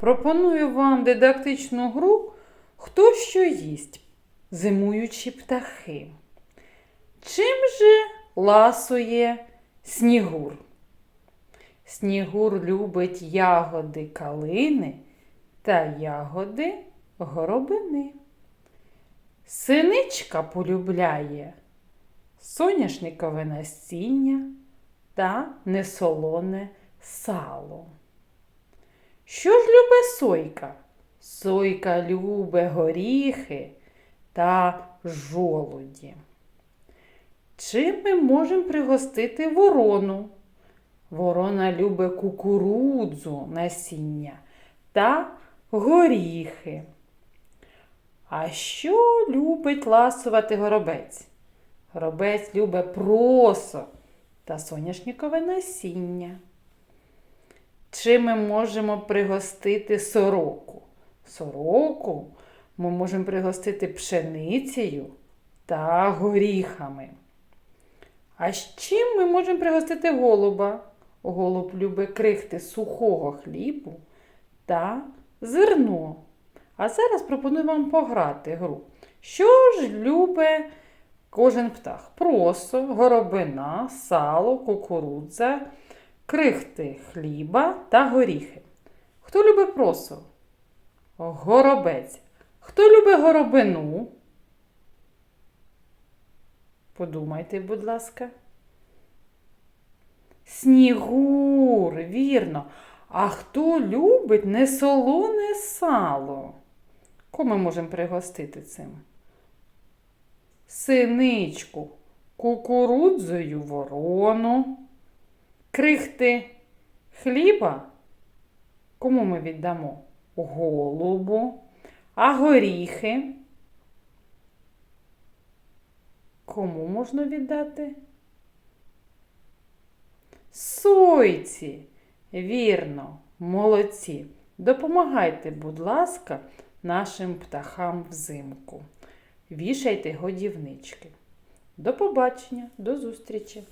Пропоную вам дидактичну гру Хто що їсть? Зимуючі птахи. Чим же ласує снігур? Снігур любить ягоди калини та ягоди горобини. Синичка полюбляє соняшникове насіння та несолоне сало. Що ж любе сойка? Сойка любе горіхи та жолуді. Чим ми можемо пригостити ворону? Ворона любить кукурудзу насіння та горіхи. А що любить ласувати горобець? Горобець любить просо та соняшникове насіння. Чим ми можемо пригостити сороку? Сороку ми можемо пригостити пшеницею та горіхами. А з чим ми можемо пригостити голуба? Голуб любить крихти сухого хлібу та зерно. А зараз пропоную вам пограти гру. Що ж любить кожен птах? Просо, горобина, сало, кукурудза, крихти хліба та горіхи. Хто любить просо? Горобець. Хто любить горобину? Подумайте, будь ласка. Снігур, вірно. А хто любить несолоне сало? Кого ми можемо пригостити цим? Синичку, кукурудзою ворону, крихти хліба. Кому ми віддамо? Голубу, а горіхи. Кому можна віддати? Сойці. Вірно, молодці. Допомагайте, будь ласка, нашим птахам взимку. Вішайте годівнички. До побачення, до зустрічі!